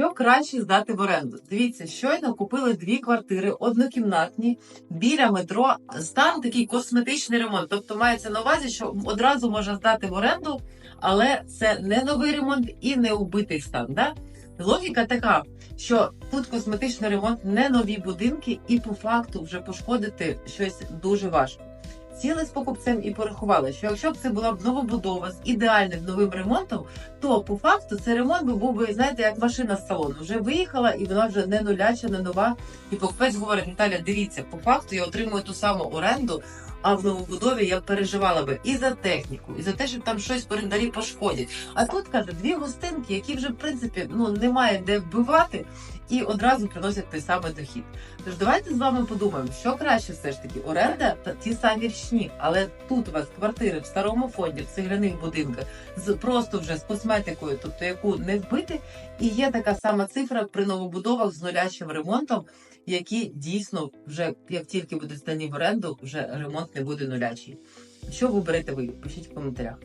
Що краще здати в оренду? Дивіться, щойно купили дві квартири однокімнатні біля метро. Стан такий косметичний ремонт. Тобто мається на увазі, що одразу можна здати в оренду, але це не новий ремонт і не убитий стан. Да? Логіка така, що тут косметичний ремонт, не нові будинки, і по факту вже пошкодити щось дуже важко. Сіли з покупцем і порахували, що якщо б це була б новобудова з ідеальним новим ремонтом, то по факту цей ремонт би був би, знаєте, як машина з салону. Вже виїхала і вона вже не нуляча, не нова. І покупець говорить: Наталя, дивіться, по факту я отримую ту саму оренду. А в новобудові я переживала би і за техніку, і за те, щоб там щось орендарі пошкодять. А тут каже, дві гостинки, які вже в принципі ну немає де вбивати, і одразу приносять той самий дохід. Тож давайте з вами подумаємо, що краще все ж таки оренда та ті самі річні, але тут у вас квартири в старому фонді, в цегляних будинках з просто вже з косметикою, тобто яку не вбити, і є така сама цифра при новобудовах з нулячим ремонтом, які дійсно вже як тільки будуть здані в оренду, вже ремонт не буде нулячий. Що виберете ви? Пишіть в коментарях.